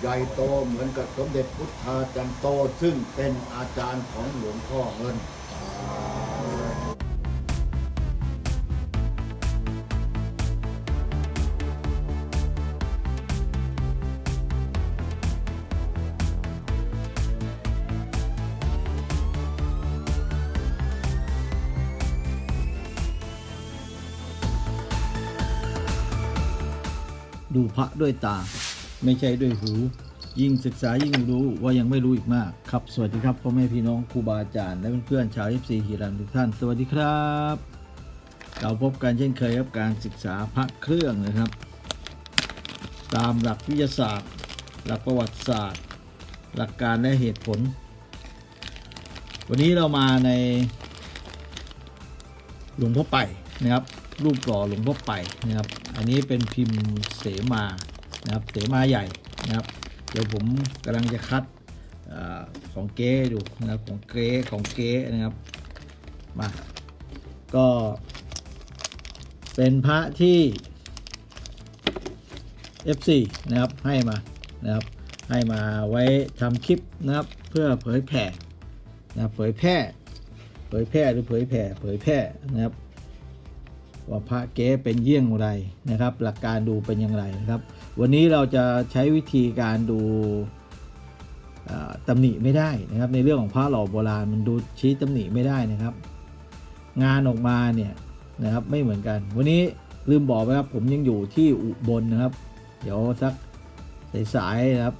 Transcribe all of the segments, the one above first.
ใหญ่โตเหมือนกับสมเด็จพุทธาจันโตซึ่งเป็นอาจารย์ของหลวงพ่อเงินดูพระด้วยตา ไม่ใช่ด้วยหู ยิ่งศึกษายิ่งรู้ว่ายังไม่รู้อีกมาก ครับ สวัสดีครับพ่อแม่พี่น้องครูบาอาจารย์และเพื่อนๆชาวเอฟซีฮีรันทุกท่าน สวัสดีครับ เราพบกันเช่นเคยกับการศึกษาพระเครื่องนะครับ ตามหลักวิทยาศาสตร์ หลักประวัติศาสตร์ หลักการและเหตุผล วันนี้เรามาในหลวงพ่อไปนะครับรูปหล่อหลวงพ่อไปนะครับ อันนี้เป็นพิมพ์เสมา นะครับเสมาใหญ่นะครับ เดี๋ยวผมกำลังจะคัดอของเก๊ดูนะครับของเก๊ของเก๊นะครับมาก็ เป็นพระที่ F4 นะครับให้มานะครับให้มาไว้ทำคลิปนะครับเพื่อเผยแผ่นะเผยแพร่เผยแพร่หรือเผยแผ่เผยแพร่นะครับว่าพระเก๊เป็นเยี่ยงไรนะครับ หลักการดูเป็นอย่างไรนะครับ วันนี้เราจะใช้วิธีการดูตำหนิไม่ได้นะครับ ในเรื่องของพระหล่อโบราณมันดูชี้ตำหนิไม่ได้นะครับ งานออกมาเนี่ยนะครับไม่เหมือนกัน วันนี้ลืมบอกไปครับผมยังอยู่ที่อุบลนะครับ เดี๋ยวสักสายๆนะครับ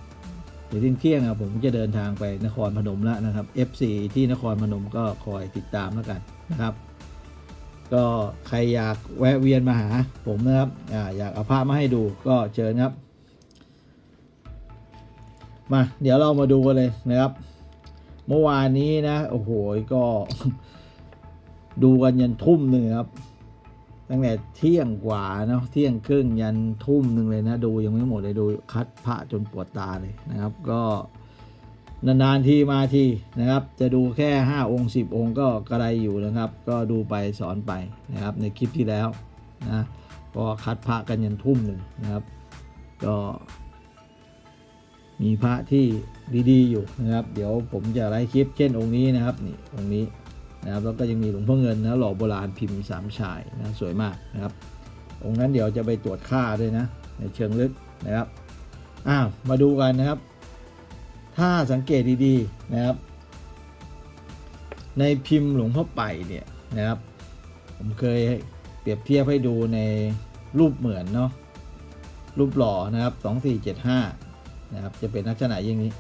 เดี๋ยวเที่ยงครับผมจะเดินทางไปนครพนมแล้วนะครับ F4 ที่นครพนมก็คอยติดตามแล้วกันนะครับ ก็ใครอยากแวะเวียนมาหาผมนะครับอาอยากเอาภาพมาให้ดูก็เชิญครับ มาเดี๋ยวเรามาดูกันเลยนะครับ เมื่อวานนี้นะโอ้โหก็ดูกันยันทุ่มหนึ่งครับ ตั้งแต่เที่ยงกว่าเนาะเที่ยงครึ่งยันทุ่มหนึ่งเลยนะ ดูยังไม่หมดเลยดูคัดพระจนปวดตาเลยนะครับ ก็ นานๆทีมาทีนะครับ จะดูแค่ 5 องค์ 10 องค์ก็กระไรอยู่นะครับ ก็ดูไปสอนไปนะครับ ในคลิปที่แล้วนะก็คัดพระกันยันทุ่มหนึ่งนะครับ ก็ มีพระที่ดีๆอยู่นะครับ เดี๋ยวผมจะไลฟ์คลิปเช่นองค์นี้นะครับนี่องค์นี้นะครับแล้วก็ยังมีหลวงพ่อเงินนะหล่อโบราณพิมพ์สามชายนะสวยมากนะครับ องค์นั้นเดี๋ยวจะไปตรวจค่าด้วยนะในเชิงลึกนะครับอ้าวมาดูกันนะครับ ถ้าสังเกตดีๆนะครับ ในพิมพ์หลวงพ่อไปเนี่ยนะครับ ผมเคยเปรียบเทียบให้ดูในรูปเหมือนเนาะรูปหล่อนะครับ 2475 นะครับ จะเป็นลักษณะอย่างนี้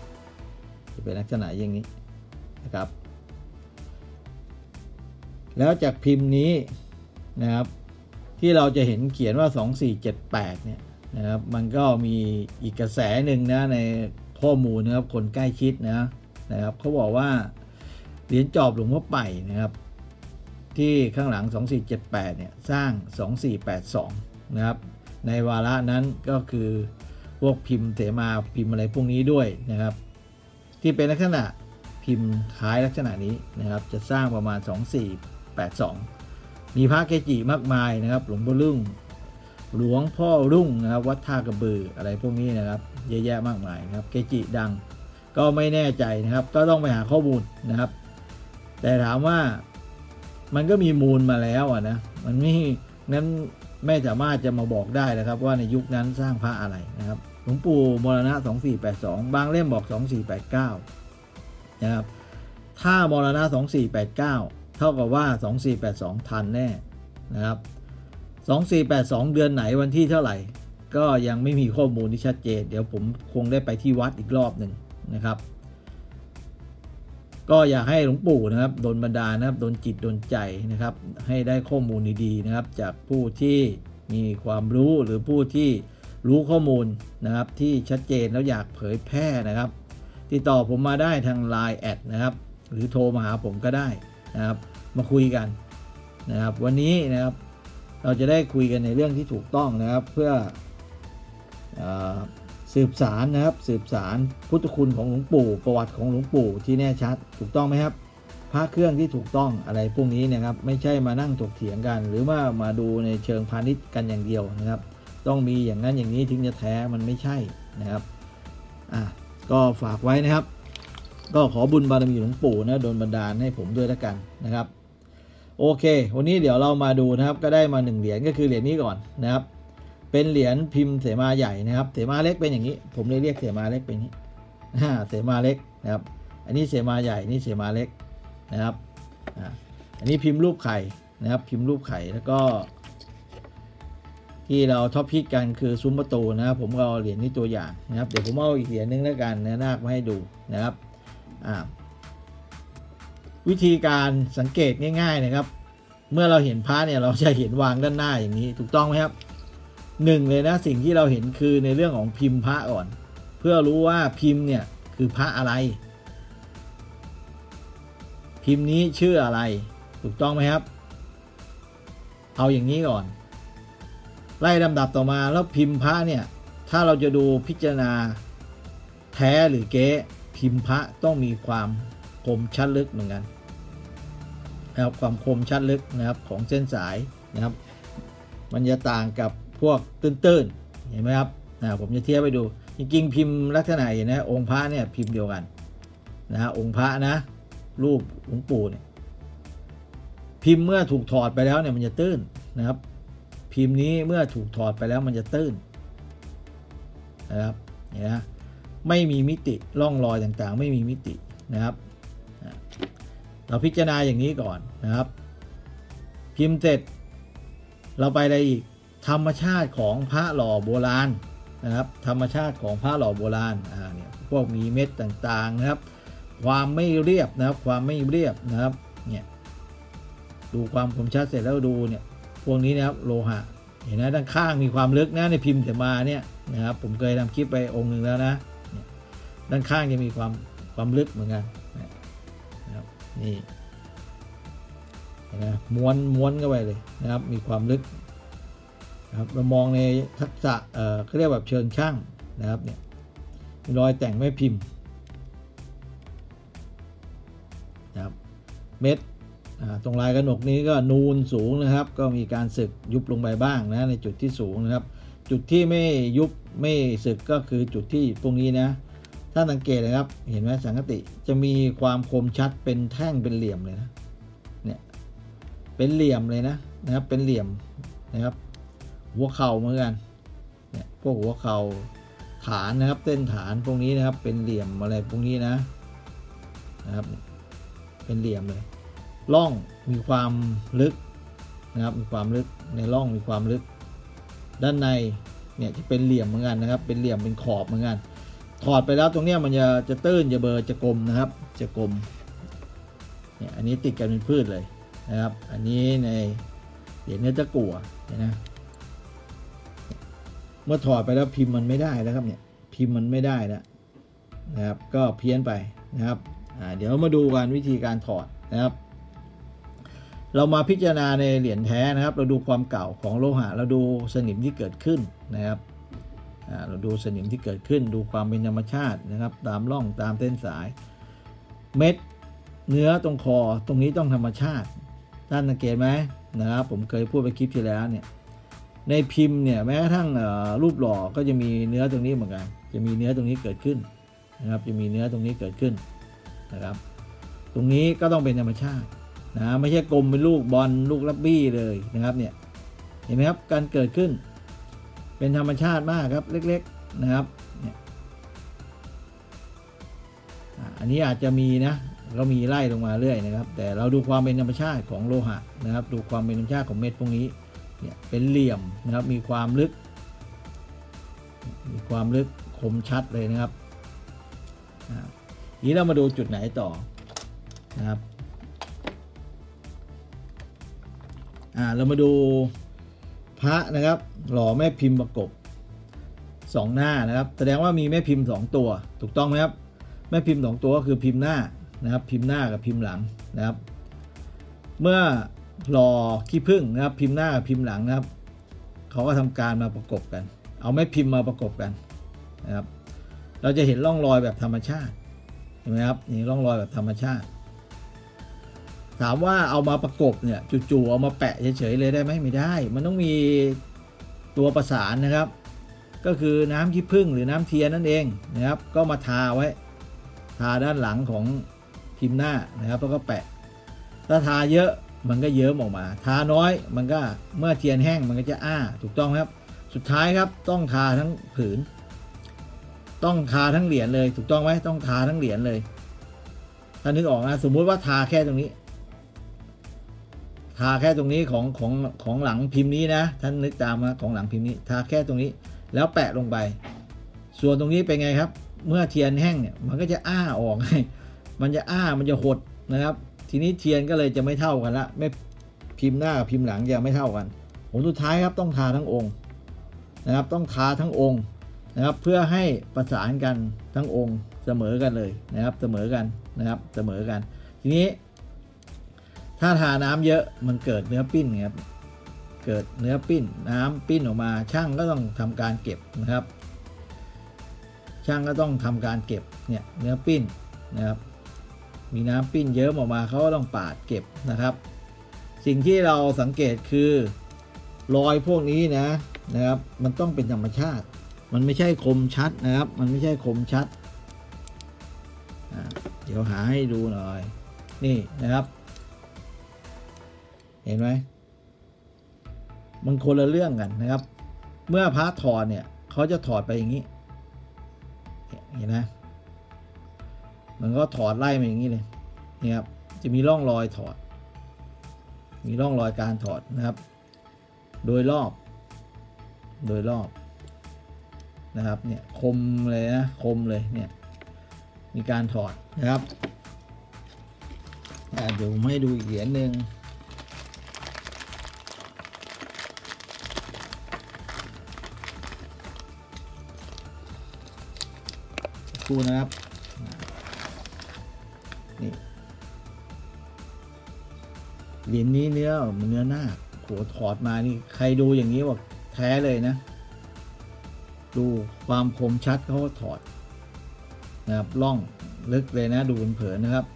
จะเป็นลักษณะอย่างนี้นะครับ แล้วจากพิมพ์นี้นะครับที่เราจะเห็นเขียนว่า 2478 เนี่ยนะครับ มันก็มีอีกกระแสหนึ่งนะใน ข้อมูลนะครับคนใกล้ชิดนะนะครับเขาบอกว่าเหรียญจอบหลวงพ่อไปนะครับ ที่ข้างหลัง 2478เนี่ยสร้าง 2482นะครับในวาระนั้นก็คือพวกพิมพ์เสมาพิมพ์อะไรพวกนี้ด้วยนะครับ ที่เป็นลักษณะพิมพ์คล้ายลักษณะนี้นะครับ จะสร้างประมาณ 2482 มีพระเกจิมากมายนะครับ หลวงพ่อรุ่ง หลวงพ่อรุ่งนะครับวัดท่ากระบืออะไรพวกนี้นะครับ เยอะแยะมากมายนะครับ เกจิดังก็ไม่แน่ใจนะครับ ก็ต้องไปหาข้อมูลนะครับ แต่ถามว่ามันก็มีมูลมาแล้วอะนะมันไม่นั้นไม่สามารถจะมาบอกได้นะครับ ว่าในยุคนั้นสร้างพระอะไรนะครับหลวงปู่มรณะ 2482 บางเล่มบอก 2489 นะครับ ถ้ามรณะ 2489 เท่ากับว่า 2482 ทันแน่นะครับ 2482 เดือนไหนวันที่เท่าไหร่ ก็ยังไม่มีข้อมูลที่ชัดเจน เดี๋ยวผมคงได้ไปที่วัดอีกรอบหนึ่งนะครับ ก็อยากให้หลวงปู่นะครับโดนบันดาลนะครับโดนจิตโดนใจนะครับ ให้ได้ข้อมูลดีๆนะครับ จากผู้ที่มีความรู้หรือผู้ที่รู้ข้อมูลนะครับที่ชัดเจนแล้วอยากเผยแพร่นะครับ ติดต่อผมมาได้ทาง Line แอดนะครับ หรือโทรมาหาผมก็ได้นะครับ มาคุยกันนะครับ วันนี้นะครับ เราจะได้คุยกันในเรื่องที่ถูกต้องนะครับ เพื่ออสืบสารนะครับสืบสารพุทธคุณของหลวงปู่ประวัติของหลวงปู่ที่แน่ชัด ถูกต้องไหมครับพระเครื่องที่ถูกต้องอะไรพวกนี้นะครับ ไม่ใช่มานั่งถกเถียงกัน หรือว่ามาดูในเชิงพาณิชย์กันอย่างเดียวนะครับ ต้องมีอย่างนั้นอย่างนี้ถึงจะแท้มันไม่ใช่นะครับอะก็ฝากไว้นะครับ ก็ขอบุญบารมีหลวงปู่นะโดนบันดาลให้ผมด้วยแล้วกันนะครับ โอเค วันนี้เดี๋ยวเรามาดูนะครับ ก็ได้มาหนึ่งเหรียญก็คือเหรียญนี้ก่อนนะครับ เป็นเหรียญพิมพ์เสมาใหญ่นะครับ เสมาเล็กเป็นอย่างนี้ ผมเลยเรียกเสมาเล็กเป็นนี้อ่าเสมาเล็กนะครับ อันนี้เสมาใหญ่นี่เสมาเล็กนะครับ อันนี้พิมพ์รูปไข่นะครับ พิมพ์รูปไข่แล้วก็ ที่เราท็อปพิกกันคือซุ้มประตูนะครับ ผมก็เอาเหรียญนี้ตัวอย่างนะครับ เดี๋ยวผมเอาอีกเหรียญนึงแล้วกันนะนาคมาให้ดูนะครับ อ่า วิธีการสังเกตง่าย ๆนะครับ เมื่อเราเห็นพระเนี่ยเราจะเห็นวางด้านหน้าอย่างนี้ถูกต้องไหมครับหนึ่งเลยนะสิ่งที่เราเห็นคือในเรื่องของพิมพ์พระก่อน เพื่อรู้ว่าพิมพ์เนี่ยคือพระอะไร พิมพ์นี้ชื่ออะไรถูกต้องไหมครับ เอาอย่างนี้ก่อน ไล่ลำดับต่อมาแล้วพิมพ์พระเนี่ยถ้าเราจะดูพิจารณาแท้หรือเก๊พิมพ์พระต้องมีความ คมชัดลึกเหมือนกันนะครับความคมชัดลึกนะครับของเส้นสายนะครับ มันจะต่างกับพวกตื้นๆเห็นไหมครับอ่าผมจะเทียบไปดู จริงๆ พิมพ์ลักษณะเห็นนะองค์พระเนี่ยพิมพ์เดียวกันนะฮะองค์พระนะ รูปหลวงปู่เนี่ยพิมพ์เมื่อถูกถอดไปแล้วเนี่ยมันจะตื้นนะครับ พิมพ์นี้เมื่อถูกถอดไปแล้วมันจะตื้นนะครับเนี่ยนะไม่มีมิติร่องรอยต่างๆ ไม่มีมิตินะครับ เราพิจารณาอย่างนี้ก่อนนะครับ พิมพ์เสร็จ เราไปอะไรอีกธรรมชาติของพระหล่อโบราณนะครับ ธรรมชาติของพระหล่อโบราณอ่าเนี่ยพวกมีเม็ดต่างๆนะครับ ความไม่เรียบนะครับความไม่เรียบนะครับเนี่ยดูความคมชัดเสร็จแล้วดูเนี่ยพวกนี้นะครับโลหะเห็นนะด้านข้างมีความลึกนะในพิมพ์เสมาเนี่ยนะครับผมเคยทำคลิปไปองค์หนึ่งแล้วนะเนี่ยด้านข้างจะมีความความลึกเหมือนกัน นี่นไหมม้วนม้วนเข้าไปเลยนะครับ มีความลึกนะครับเรามองในทักษะเอ่อเขาเรียกแบบเชิงช่างนะครับเนี่ยมีรอยแต่งแม่พิมพ์นะครับเม็ดตรงลายกระหนกนี้ก็นูนสูงนะครับ ก็มีการสึกยุบลงไปบ้างนะในจุดที่สูงนะครับ จุดที่ไม่ยุบไม่สึกก็คือจุดที่ตรงนี้นะ ถ้าสังเกตนะครับ เห็นไหมสังกติจะมีความคมชัดเป็นแท่งเป็นเหลี่ยมเลยนะเนี่ยเป็นเหลี่ยมเลยนะนะครับ เป็นเหลี่ยมนะครับ หัวเข่าเหมือนกันเนี่ยพวกหัวเข่าฐานนะครับเต้นฐานพวกนี้นะครับ เป็นเหลี่ยมอะไรพวกนี้นะนะครับ เป็นเหลี่ยมเลยร่องมีความลึกนะครับ มีความลึกในร่องมีความลึก ด้านในเนี่ยจะเป็นเหลี่ยมเหมือนกันนะครับ เป็นเหลี่ยมเป็นขอบเหมือนกัน ถอดไปแล้วตรงเนี้ยมันจะจะตื้นจะเบอร์จะกลมนะครับ จะกลมเนี่ยอันนี้ติดกันเป็นพืชเลยนะครับ อันนี้ในเหรียญเนื้อตะกั่วเห็นนะเมื่อถอดไปแล้วพิมพ์มันไม่ได้แล้วครับเนี่ยพิมพ์มันไม่ได้แล้วนะครับ ก็เพี้ยนไปนะครับเดี๋ยวมาดูกันวิธีการถอดนะครับ เรามาพิจารณาในเหรียญแท้นะครับ เราดูความเก่าของโลหะ เราดูสนิมที่เกิดขึ้นนะครับ เราดูสนิมที่เกิดขึ้นดูความเป็นธรรมชาตินะครับ ตามร่องตามเส้นสาย เม็ดเนื้อตรงคอตรงนี้ต้องธรรมชาติท่านสังเกตไหมนะครับผมเคยพูดไปคลิปที่แล้วเนี่ยในพิมพ์เนี่ยแม้กระทั่งรูปหล่อก็จะมีเนื้อตรงนี้เหมือนกัน จะมีเนื้อตรงนี้เกิดขึ้นนะครับ จะมีเนื้อตรงนี้เกิดขึ้นนะครับ ตรงนี้ก็ต้องเป็นธรรมชาตินะไม่ใช่กลมเป็นลูกบอลลูกลับบี้เลยนะครับเนี่ยเห็นไหมครับการเกิดขึ้น เป็นธรรมชาติมากครับ เล็ก ๆ นะครับเนี่ยอันนี้อาจจะมีนะก็มีไล่ลงมาเรื่อยนะครับ แต่เราดูความเป็นธรรมชาติของโลหะนะครับ ดูความเป็นธรรมชาติของเม็ดพวกนี้เนี่ยเป็นเหลี่ยมนะครับ มีความลึก มีความลึกคมชัดเลยนะครับทีนี้เรามาดูจุดไหนต่อนะครับอ่าเรามาดูพระนะครับ หล่อแม่พิมพ์ประกบสองหน้านะครับแสดงว่ามีแม่พิมพ์สองตัว ถูกต้องไหมครับแม่พิมพ์สองตัวก็คือพิมพ์หน้านะครับ พิมพ์หน้ากับพิมพ์หลังนะครับ เมื่อหล่อขี้ผึ้งนะครับ พิมพ์หน้ากับพิมพ์หลังนะครับเขาก็ทำการมาประกบกัน เอาแม่พิมพ์มาประกบกันนะครับ เราจะเห็นร่องรอยแบบธรรมชาติเห็นไหมครับนี่ร่องรอยแบบธรรมชาติ ถามว่าเอามาประกบเนี่ยจู่ๆเอามาแปะเฉยๆเลยได้ไหมไม่ได้ มันต้องมี ตัวประสานนะครับ ก็คือน้ำขี้ผึ้งหรือน้ำเทียนนั่นเองนะครับ ก็มาทาไว้ ทาด้านหลังของพิมพ์หน้านะครับแล้วก็แปะ ถ้าทาเยอะมันก็เยิ้มออกมา ทาน้อยมันก็เมื่อเทียนแห้งมันก็จะอ้าถูกต้องครับ สุดท้ายครับต้องทาทั้งผืน ต้องทาทั้งเหรียญเลย ถูกต้องไหมต้องทาทั้งเหรียญเลยถ้านึกออกนะสมมุติว่าทาแค่ตรงนี้ ทาแค่ตรงนี้ของของของหลังพิมพ์นี้นะ ท่านนึกตามนะของหลังพิมพ์นี้ ทาแค่ตรงนี้ แล้วแปะลงไป ส่วนตรงนี้เป็นไงครับ เมื่อเทียนแห้งเนี่ยมันก็จะอ้าออกมันจะอ้ามันจะหดนะครับ ทีนี้เทียนก็เลยจะไม่เท่ากันละไม่พิมพ์หน้ากับพิมพ์หลังจะไม่เท่ากันผลสุดท้ายครับต้องทาทั้งองค์นะครับ ต้องทาทั้งองค์นะครับ เพื่อให้ประสานกันทั้งองค์เสมอกันเลยนะครับ เสมอกันนะครับ เสมอกัน ทีนี้ ถ้าทาน้ำเยอะมันเกิดเนื้อปิ้นครับ เกิดเนื้อปิ้นน้ำปิ้นออกมาช่างก็ต้องทำการเก็บนะครับ ช่างก็ต้องทำการเก็บเนี่ยเนื้อปิ้นนะครับ มีน้ำปิ้นเยิ้มออกมาเขาก็ต้องปาดเก็บนะครับ สิ่งที่เราสังเกตคือรอยพวกนี้นะนะครับ มันต้องเป็นธรรมชาติ มันไม่ใช่คมชัดนะครับ มันไม่ใช่คมชัด เดี๋ยวหาให้ดูหน่อย นี่นะครับ เห็นไหมมันคนละเรื่องกันนะครับ เมื่อพระถอดเนี่ยเขาจะถอดไปอย่างนี้ เห็นไหมมันก็ถอดไล่มาอย่างนี้เลยนี่ครับจะมีร่องรอยถอด มีร่องรอยการถอดนะครับ โดยรอบ โดยรอบนะครับเนี่ยคมเลยนะคมเลยเนี่ยมีการถอดนะครับเดี๋ยวผมให้ดูอีกเหรียญหนึ่ง ครูนะครับนี่เหรียญนี้เนื้อเนื้อหน้าโหถอดมานี่ใครดูอย่างนี้บอกแท้เลยนะ ดูความคมชัดเขาถอดนะครับล่องลึกเลยนะ ดูเผินๆนะครับ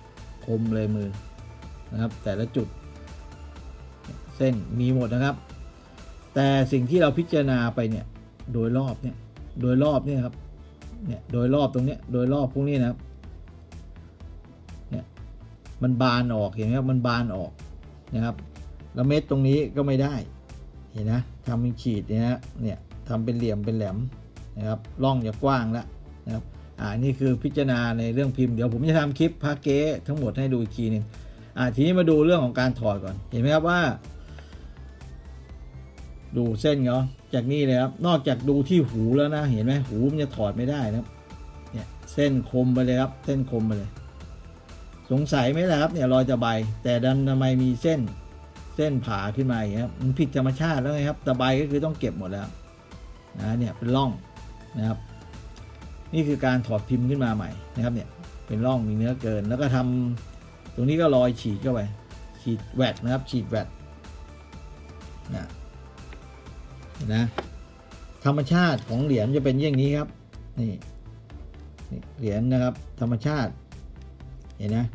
คมเลยมือนะครับ แต่ละจุด เส้นมีหมดนะครับ แต่สิ่งที่เราพิจารณาไปเนี่ย โดยรอบเนี่ย โดยรอบเนี่ยครับ เนี่ยโดยรอบตรงเนี้ยโดยรอบพวกนี้นะครับเนี่ยมันบานออกเห็นไหมครับมันบานออกนะครับ แล้วเม็ดตรงนี้ก็ไม่ได้เห็นนะทำเป็นขีดเนี่ยนะเนี่ยทำเป็นเหลี่ยมเป็นแหลมนะครับร่องจะกว้างแล้วนะครับอ่านี่คือพิจารณาในเรื่องพิมพ์เดี๋ยวผมจะทำคลิปพาเก๊ทั้งหมดให้ดูอีกทีหนึ่งอ่าทีนี้มาดูเรื่องของการถอดก่อนเห็นไหมครับว่า ดูเส้นเขาะ จากนี่เลยครับ นอกจากดูที่หูแล้วนะ เห็นไหมหูมันจะถอดไม่ได้นะครับ เนี่ยเส้นคมไปเลยครับ เส้นคมไปเลย สงสัยไหมล่ะครับ เนี่ยรอยตะไบแต่ดันทำไมมีเส้น เส้นผ่าขึ้นมาอย่างเงี้ครับ มันผิดธรรมชาติแล้วไงครับ ตะไบก็คือต้องเก็บหมดแล้วนะ เนี่ยเป็นร่องนะครับ นี่คือการถอดพิมพ์ขึ้นมาใหม่นะครับ เนี่ยเป็นร่องมีเนื้อเกิน แล้วก็ทำตรงนี้ก็รอยฉีดเข้าไป ฉีดแวดนะครับ ฉีดแวดนะ นะธรรมชาติของเหรียญจะเป็นอย่างนี้ครับนี่นี่เหรียญนะครับ ธรรมชาติเห็นนะ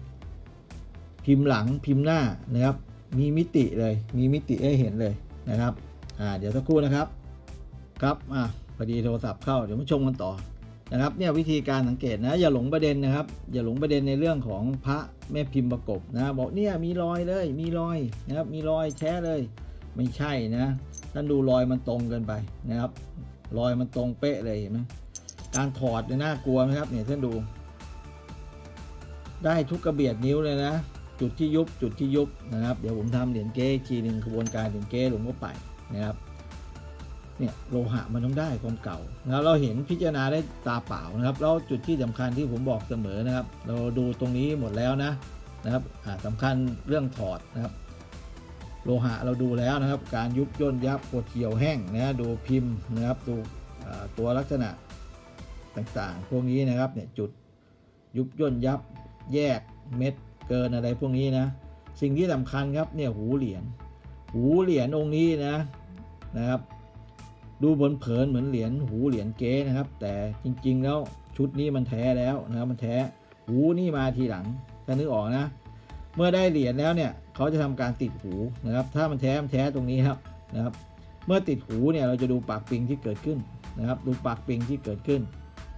พิมพ์หลังพิมพ์หน้านะครับ มีมิติเลย มีมิติให้เห็นเลยนะครับอ่าเดี๋ยวสักครู่นะครับครับอะพอดีโทรศัพท์เข้าเดี๋ยวมาชมกันต่อนะครับเนี่ยวิธีการสังเกตนะอย่าหลงประเด็นนะครับ อย่าหลงประเด็นในเรื่องของพระแม่พิมพ์ประกบนะ บอกเนี่ยมีรอยเลยมีรอยนะครับมีรอยแช่เลย ไม่ใช่นะ ท่านดูรอยมันตรงเกินไปนะครับ รอยมันตรงเป๊ะเลยเห็นไหมการถอดเนี่ยน่ากลัวไหมครับเนี่ยท่านดู ได้ทุกกระเบียดนิ้วเลยนะ จุดที่ยุบจุดที่ยุบนะครับ เดี๋ยวผมทำเหรียญเก้อีกทีหนึ่งกระบวนการเหรียญเก้หลวงพ่อไปนะครับเนี่ยโลหะมันต้องได้ความเก่านะรเราเห็นพิจารณาได้ตาเปล่านะครับแล้วจุดที่สำคัญที่ผมบอกเสมอนะครับ เราดูตรงนี้หมดแล้วนะนะครับอ่าสำคัญเรื่องถอดนะครับ โลหะเราดูแล้วนะครับ การยุบย่นยับปวดเขียวแห้งนะดูพิมพ์นะครับดูตัวลักษณะต่างๆ พวกนี้นะครับเนี่ยจุดยุบย่นยับแยกเม็ดเกินอะไรพวกนี้นะ สิ่งที่สำคัญครับเนี่ยหูเหรียญหูเหรียญองค์นี้นะนะครับ ดูบนเผินเหมือนเหรียญหูเหรียญเก๊นะครับ แต่จริงๆแล้วชุดนี้มันแท้แล้วนะครับมันแท้หูนี่มาทีหลังถ้านึกออกนะ เมื่อได้เหรียญแล้วเนี่ยเขาจะทำการติดหูนะครับ ถ้ามันแท้มันแท้ตรงนี้ครับนะครับ เมื่อติดหูเนี่ยเราจะดูปากปิงที่เกิดขึ้นนะครับ ดูปากปิงที่เกิดขึ้น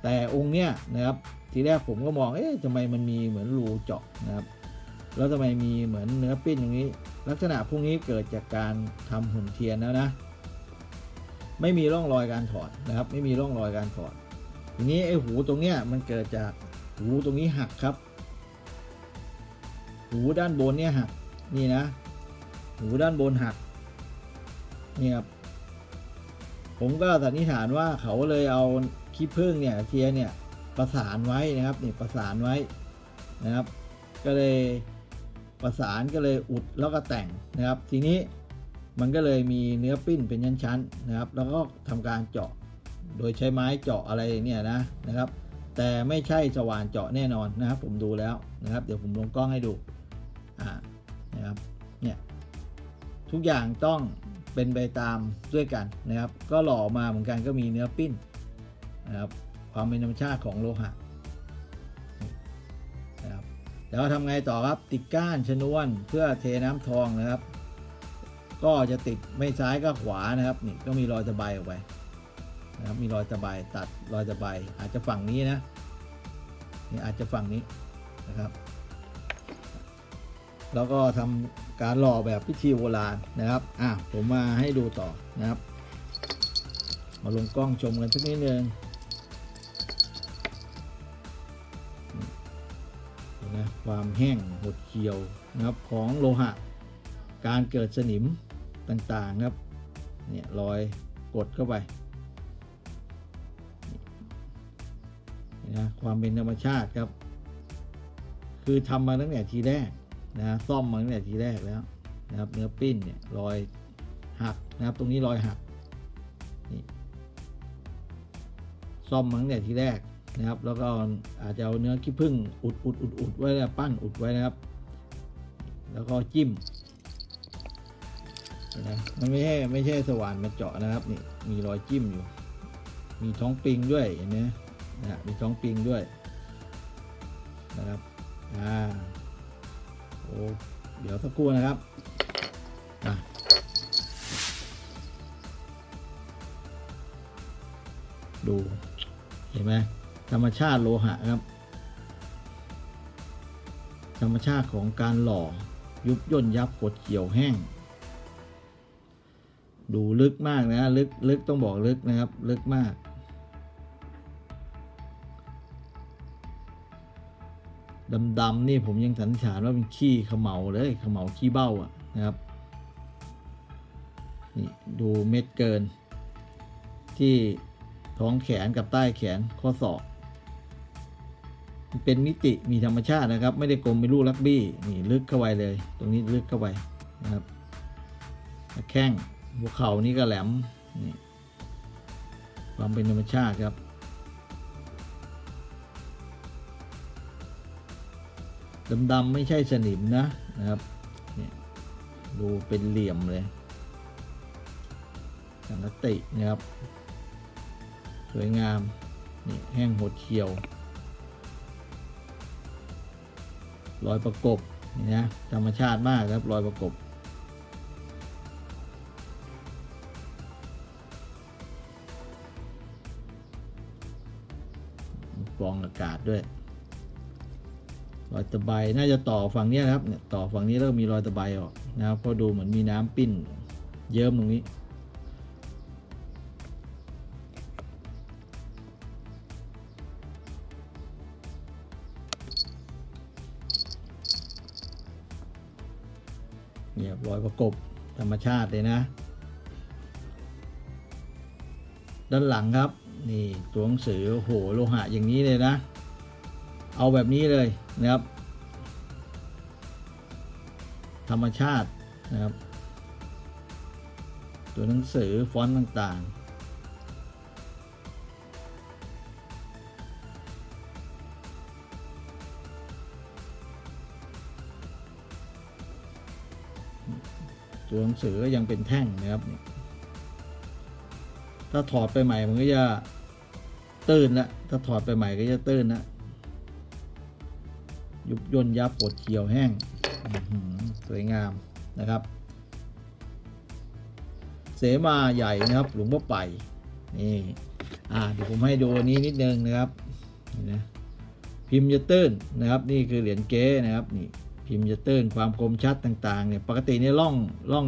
แต่องค์เนี้ยนะครับทีแรกผมก็มองเอ๊ะทำไมมันมีเหมือนรูเจาะนะครับ แล้วทำไมมีเหมือนเนื้อปิ้นตรงนี้ ลักษณะพวกนี้เกิดจากการทำหุ่นเทียนแล้วนะไม่มีร่องรอยการถอดนะครับ ไม่มีร่องรอยการถอดทีนี้ไอ้หูตรงเนี้ยมันเกิดจากหูตรงนี้หักครับ หูด้านบนเนี่ยหักนี่นะ หูด้านบนหักนี่ครับผมก็สันนิษฐานว่าเขาเลยเอาขี้ผึ้งเนี่ยเทียเนี่ยประสานไว้นะครับนี่ประสานไว้นะครับ ก็เลยประสานก็เลยอุดแล้วก็แต่งนะครับ ทีนี้มันก็เลยมีเนื้อปิ้นเป็นชั้นๆนะครับ แล้วก็ทำการเจาะโดยใช้ไม้เจาะอะไรเนี่ยนะนะครับ แต่ไม่ใช่สว่านเจาะแน่นอนนะครับ ผมดูแล้วนะครับ เดี๋ยวผมลงกล้องให้ดู นะครับเนี่ยทุกอย่างต้องเป็นไปตามด้วยกันนะครับ ก็หล่อมาเหมือนกันก็มีเนื้อปิ้นนะครับความเป็นธรรมชาติของโลหะนะครับแล้วทำไงต่อครับติดก้านชนวนเพื่อเทน้ำทองนะครับ ก็จะติดไม่ซ้ายก็ขวานะครับนี่ก็มีรอยตะไบออกไปนะครับมีรอยตะไบตัดรอยตะไบอาจจะฝั่งนี้นะนี่อาจจะฝั่งนี้นะครับ แล้วก็ทำการหล่อแบบพิธีโบราณนะครับ อะผมมาให้ดูต่อนะครับ มาลงกล้องชมกันสักนิดนึงนะความแห้งหดเขียวนะครับของโลหะ การเกิดสนิมต่างๆครับ เนี่ยรอยกดเข้าไปนะความเป็นธรรมชาติครับ คือทำมาตั้งแต่ทีแรก นะซ่อมมาตั้งแต่ทีแรกแล้วนะครับเนื้อปิ้นเนี่ยรอยหักนะครับตรงนี้รอยหักนี่ซ่อมมาตั้งแต่ทีแรกนะครับ แล้วก็อาจจะเอาเนื้อขี้ผึ้งอุดอุดอุดอุดไว้แล้วปั้นอุดไว้นะครับ แล้วก็จิ้มนะมันไม่ใช่ไม่ใช่สว่านมาเจาะนะครับนี่มีรอยจิ้มอยู่ มีท้องปิงด้วยเห็นไหมนะฮะมีท้องปิงด้วยนะครับอ่า โอ้เดี๋ยวสักครู่นะครับดู เห็นไหมธรรมชาติโลหะครับ ธรรมชาติของการหล่อยุบย่นยับกดเกี่ยวแห้ง ดูลึกมากนะ ลึกลึกต้องบอกลึกนะครับ ลึกมาก ดำๆนี่ผมยังสันนิษฐานว่าเป็นขี้เขมเหลาเลยเขมเหลาขี้เบ้าอะนะครับนี่ดูเม็ดเกิน ที่ท้องแขนกับใต้แขนข้อศอกเป็นมิติมีธรรมชาตินะครับ ไม่ได้กลมเป็นลูกลักบี้นี่ลึกเข้าไปเลย ตรงนี้ลึกเข้าไปนะครับแข้งหัวเข่านี่ก็แหลมนี่ความเป็นธรรมชาติครับ ดำๆไม่ใช่สนิมนะนะครับเนี่ยดูเป็นเหลี่ยมเลยสังกตินะครับ สวยงามนี่แห้งหดเขียวรอยประกบนี่นะธรรมชาติมากครับรอยประกบฟองอากาศด้วย รอยตะไบน่าจะต่อฝั่งนี้นะครับเนี่ยต่อฝั่งนี้แล้วก็มีรอยตะไบออกนะครับเพราะดูเหมือนมีน้ำปิ้นเยิ้มตรงนี้ เนี่ยรอยประกบธรรมชาติเลยนะ ด้านหลังครับ นี่ตัวหนังสือโหโลหะอย่างนี้เลยนะ เอาแบบนี้เลยนะครับ ธรรมชาตินะครับ ตัวหนังสือฟอนต์ต่างๆ ตัวหนังสือก็ยังเป็นแท่งนะครับ ถ้าถอดไปใหม่มันก็จะตื้นละถ้าถอดไปใหม่ก็จะตื้นละ ยุบย่นยับปวดเขียวแห้งสวยงามนะครับ เสมาใหญ่นะครับหลวงพ่อไปนี่อ่าเดี๋ยวผมให้ดูอันนี้นิดนึงนะครับนี่นะพิมพ์จะตื้นนะครับ นี่คือเหรียญเก๊นะครับนี่พิมพ์จะตื้นความคมชัดต่างๆเนี่ยปกติเนี่ยร่องร่อง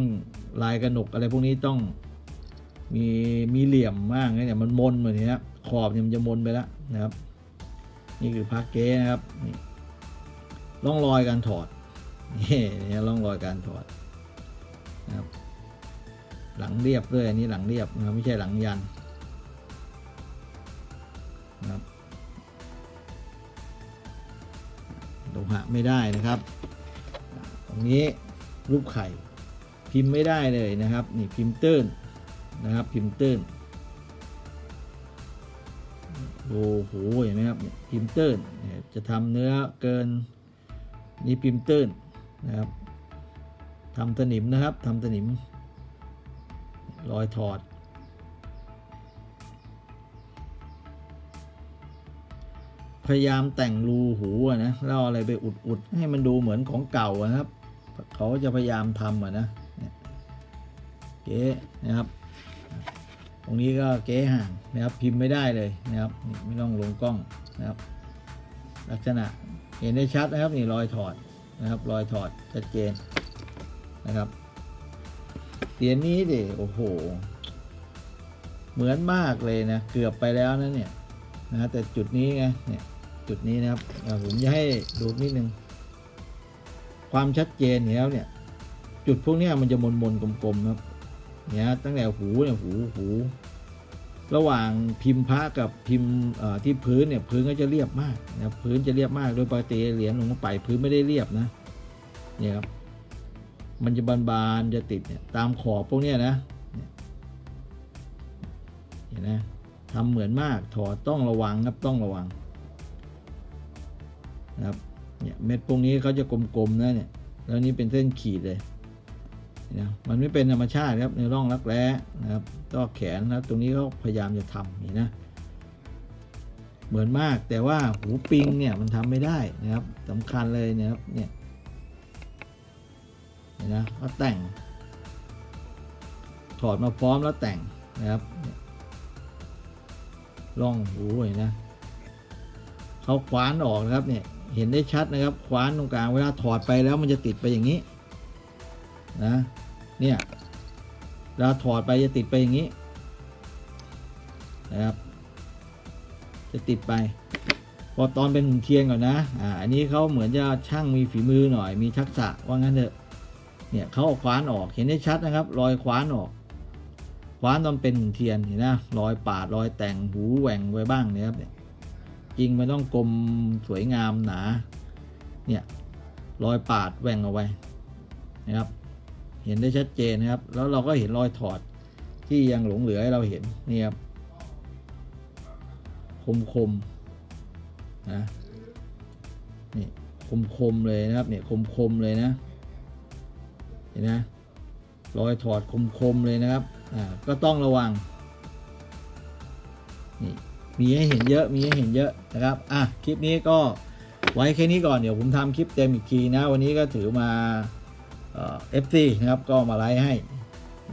ลายกระหนกอะไรพวกนี้ต้องมีมีเหลี่ยมมากนะเนี่ยมันมนเหมือนนี้นะขอบเนี่ยมันจะมนไปแล้วนะครับ นี่คือพักเก๊นะครับนี่ ร่องรอยการถอดนี่นี่ร่องรอยการถอดนะครับ หลังเรียบด้วยอันนี้หลังเรียบนะครับไม่ใช่หลังยันนะครับโลหะไม่ได้นะครับ ตรงนี้รูปไข่พิมพ์ไม่ได้เลยนะครับ นี่พิมพ์ตื้นนะครับ พิมพ์ตื้นโอ้โหเห็นไหมครับพิมพ์ตื้นจะทำเนื้อเกิน นี่พิมพ์ตื้นนะครับทำสนิมนะครับทำสนิม รอยถอด พยายามแต่งรูหูนะแล้วอาอะไรไปอุดๆ ให้มันดูเหมือนของเก่านะครับ เขาจะพยายามทำอะนะเก๊นะครับ ตรงนี้ก็เก๊ห่างนะครับพิมพ์ไม่ได้เลยนะครับ ไม่ต้องลงกล้องนะครับ ลักษณะ เห็นได้ชัดนะครับนี่รอยถอดนะครับรอยถอดชัดเจนนะครับเหรียญนี้ดิโอ้โห เหมือนมากเลยนะเกือบไปแล้วนะเนี่ยนะแต่จุดนี้ไงเนี่ยจุดนี้นะครับผมจะให้ดูนิดนึงความชัดเจนแล้วเนี่ย จุดพวกนี้มันจะมนมนๆกลมๆนะครับเนี่ยตั้งแต่หูเนี่ยหูหู ระหว่างพิมพ์พระกับพิมพ์ที่พื้นเนี่ยพื้นก็จะเรียบมากนะพื้นจะเรียบมากโดยปกติเหรียญหลวงพ่อไปพื้นไม่ได้เรียบนะเนี่ยครับมันจะบานๆจะติดเนี่ยตามขอบพวกเนี้ยนะเห็นนะทำเหมือนมากถอดต้องระวังครับต้องระวังนะครับเนี่ยเม็ดพวกนี้เขาจะกลมๆนะเนี่ยแล้วนี่เป็นเส้นขีดเลย นะมันไม่เป็นธรรมชาติครับในร่องรักแร้นะครับก็แขนนะครับตรงนี้เขาพยายามจะทำนี่นะเหมือนมากแต่ว่าหูปิงเนี่ยมันทำไม่ได้นะครับสำคัญเลยนะครับเนี่ยนะเขาแต่ง ถอดมาพร้อมแล้วแต่งนะครับร่องหูเห็นนะเขาคว้านออกนะครับเนี่ยเห็นได้ชัดนะครับคว้านตรงกลางเวลาถอดไปแล้วมันจะติดไปอย่างนี้นะ เนี่ยเวลาถอดไปจะติดไปอย่างนี้นะครับ จะติดไป พอตอนเป็นหุ่นเทียนก่อนนะอ่าอันนี้เขาเหมือนจะช่างมีฝีมือหน่อย มีทักษะว่างั้นเถอะเนี่ยเขาเอาคว้านออกเห็นได้ชัดนะครับ รอยคว้านออกคว้านตอนเป็นหุ่นเทียนเห็นนะรอยปาดรอยแต่งหูแหว่งไว้บ้างนี่ยครับเนี่ยจริงมันต้องกลมสวยงามหนาเนี่ยรอยปาดแหว่งเอาไว้นะครับ เห็นได้ชัดเจนนะครับ แล้วเราก็เห็นรอยถอดที่ยังหลงเหลือให้เราเห็นนี่ครับคมคมนะนี่คมคมเลยนะครับเนี่ยคมคมเลยนะเห็นนะรอยถอดคมๆเลยนะครับอ่าก็ต้องระวังนี่มีให้เห็นเยอะมีให้เห็นเยอะนะครับอะคลิปนี้ก็ไว้แค่นี้ก่อนเดี๋ยวผมทำคลิปเต็มอีกทีนะ วันนี้ก็ถือมา เอฟซีนะครับก็มาไลฟ์ให้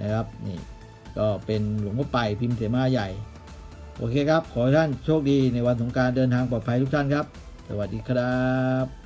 นะครับนี่ก็เป็นหลวงพ่อไปพิมพ์เสมาใหญ่ โอเคครับ ขอให้ท่านโชคดีในวันสงการเดินทางปลอดภัยทุกท่านครับ สวัสดีครับ